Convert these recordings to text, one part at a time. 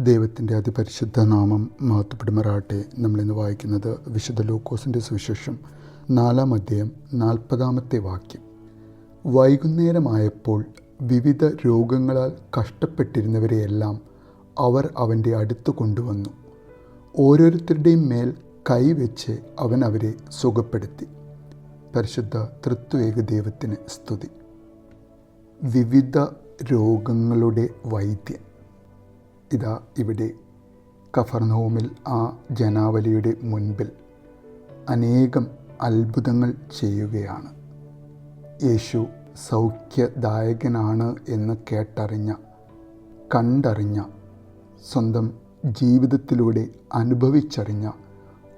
ദൈവത്തിന്റെ അതിപരിശുദ്ധ നാമം മാത്തുപിടിമറാട്ടെ നമ്മളിന്ന് വായിക്കുന്നത് വിശുദ്ധ ലൂക്കോസിന്റെ സുവിശേഷം നാലാം അധ്യായം നാൽപ്പതാമത്തെ വാക്യം. വൈകുന്നേരമായപ്പോൾ വിവിധ രോഗങ്ങളാൽ കഷ്ടപ്പെട്ടിരുന്നവരെയെല്ലാം അവർ അവന്റെ അടുത്ത് കൊണ്ടുവന്നു. ഓരോരുത്തരുടെയും മേൽ കൈവച്ച് അവൻ അവരെ സുഖപ്പെടുത്തി. പരിശുദ്ധ തൃത്വേക ദൈവത്തിന് സ്തുതി. വിവിധ രോഗങ്ങളുടെ വൈദ്യൻ. ഇതാ ഇവിടെ കഫർനഹോമിൽ ആ ജനാവലിയുടെ മുൻപിൽ അനേകം അത്ഭുതങ്ങൾ ചെയ്യുകയാണ്. യേശു സൗഖ്യദായകനാണ് എന്ന് കേട്ടറിഞ്ഞ കണ്ടറിഞ്ഞ സ്വന്തം ജീവിതത്തിലൂടെ അനുഭവിച്ചറിഞ്ഞ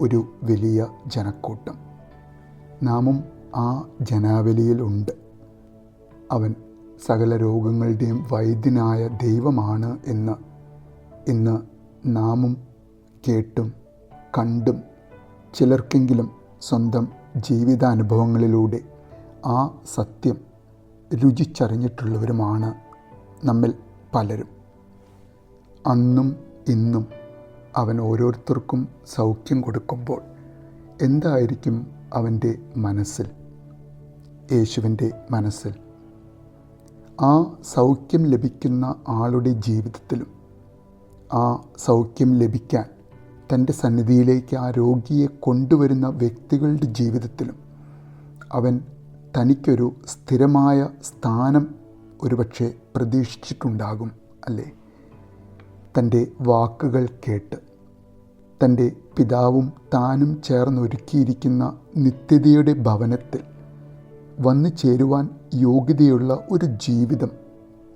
ഒരു വലിയ ജനക്കൂട്ടം. നാമും ആ ജനാവലിയിലുണ്ട് അവൻ സകല രോഗങ്ങളുടെയും വൈദ്യനായ ദൈവമാണ് എന്ന് ഇന്ന് നാമും കേട്ടും കണ്ടും ചിലർക്കെങ്കിലും സ്വന്തം ജീവിതാനുഭവങ്ങളിലൂടെ ആ സത്യം രുചിച്ചറിഞ്ഞിട്ടുള്ളവരുമാണ് നമ്മിൽ പലരും. അന്നും ഇന്നും അവൻ ഓരോരുത്തർക്കും സൗഖ്യം കൊടുക്കുമ്പോൾ എന്തായിരിക്കും അവന്റെ മനസ്സിൽ? യേശുവിന്റെ മനസ്സിൽ. ആ സൗഖ്യം ലഭിക്കുന്ന ആളുടെ ജീവിതത്തിലും ആ സൗഖ്യം ലഭിക്കാൻ തന്റെ സന്നിധിയിലേക്ക് ആ രോഗിയെ കൊണ്ടുവരുന്ന വ്യക്തികളുടെ ജീവിതത്തിലും അവൻ തനിക്കൊരു സ്ഥിരമായ സ്ഥാനം ഒരുപക്ഷെ പ്രതീക്ഷിച്ചിട്ടുണ്ടാകും അല്ലേ? തന്റെ വാക്കുകൾ കേട്ട് തന്റെ പിതാവും താനും ചേർന്നൊരുക്കിയിരിക്കുന്ന നിത്യതയുടെ ഭവനത്തിൽ വന്നു ചേരുവാൻ യോഗ്യതയുള്ള ഒരു ജീവിതം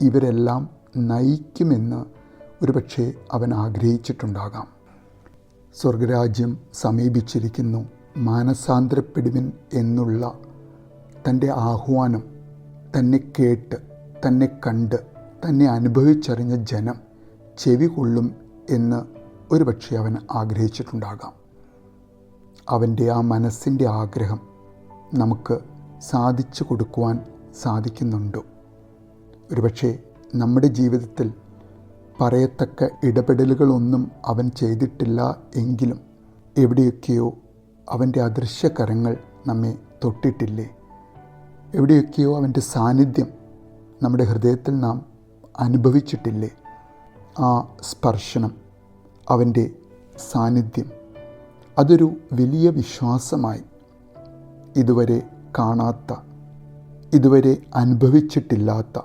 ഇവരെല്ലാം നയിക്കുമെന്ന് ഒരുപക്ഷെ അവൻ ആഗ്രഹിച്ചിട്ടുണ്ടാകാം. സ്വർഗരാജ്യം സമീപിച്ചിരിക്കുന്നു മാനസാന്തരപ്പെടുവിൻ എന്നുള്ള തന്റെ ആഹ്വാനം തന്നെ കേട്ട് തന്നെ കണ്ട് തന്നെ അനുഭവിച്ചറിഞ്ഞ ജനം ചെവി കൊള്ളും എന്ന് ഒരുപക്ഷെ അവൻ ആഗ്രഹിച്ചിട്ടുണ്ടാകാം. അവന്റെ ആ മനസ്സിന്റെ ആഗ്രഹം നമുക്ക് സാധിച്ചു കൊടുക്കുവാൻ സാധിക്കുന്നുണ്ടോ. ഒരുപക്ഷെ നമ്മുടെ ജീവിതത്തിൽ പറയത്തക്ക ഇടപെടലുകളൊന്നും അവൻ ചെയ്തിട്ടില്ല എങ്കിലും എവിടെയൊക്കെയോ അവന്റെ അദൃശ്യകരങ്ങൾ നമ്മെ തൊട്ടിട്ടില്ലേ? എവിടെയൊക്കെയോ അവന്റെ സാന്നിധ്യം നമ്മുടെ ഹൃദയത്തിൽ നാം അനുഭവിച്ചിട്ടില്ലേ? ആ സ്പർശനം അവന്റെ സാന്നിധ്യം അതൊരു വലിയ വിശ്വാസമായി ഇതുവരെ കാണാത്ത ഇതുവരെ അനുഭവിച്ചിട്ടില്ലാത്ത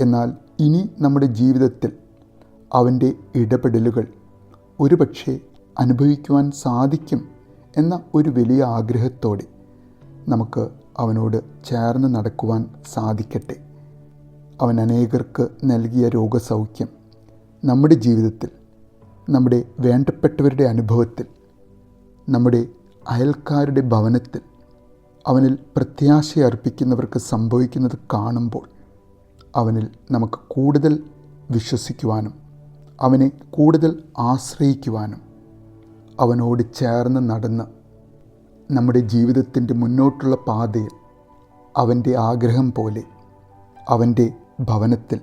എന്നാൽ ഇനി നമ്മുടെ ജീവിതത്തിൽ അവന്റെ ഇടപെടലുകൾ ഒരുപക്ഷെ അനുഭവിക്കുവാൻ സാധിക്കും എന്ന ഒരു വലിയ ആഗ്രഹത്തോടെ നമുക്ക് അവനോട് ചേർന്ന് നടക്കുവാൻ സാധിക്കട്ടെ. അവൻ അനേകർക്ക് നൽകിയ രോഗസൗഖ്യം നമ്മുടെ ജീവിതത്തിൽ നമ്മുടെ വേണ്ടപ്പെട്ടവരുടെ അനുഭവത്തിൽ നമ്മുടെ അയൽക്കാരുടെ ഭവനത്തിൽ അവനിൽ പ്രത്യാശയർപ്പിക്കുന്നവർക്ക് സംഭവിക്കുന്നത് കാണുമ്പോൾ അവനിൽ നമുക്ക് കൂടുതൽ വിശ്വസിക്കുവാനും അവനെ കൂടുതൽ ആശ്രയിക്കുവാനും അവനോട് ചേർന്ന് നടന്ന് നമ്മുടെ ജീവിതത്തിന്റെ മുന്നോട്ടുള്ള പാതയിൽ അവന്റെ ആഗ്രഹം പോലെ അവന്റെ ഭവനത്തിൽ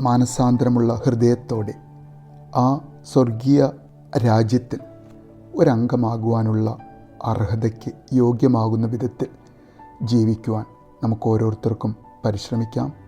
മാനസാന്തരമുള്ള ഹൃദയത്തോടെ ആ സ്വർഗീയ രാജ്യത്തിൽ ഒരംഗമാകുവാനുള്ള അർഹതയ്ക്ക് യോഗ്യമാകുന്ന വിധത്തിൽ ജീവിക്കുവാൻ നമുക്ക് ഓരോരുത്തർക്കും പരിശ്രമിക്കാം.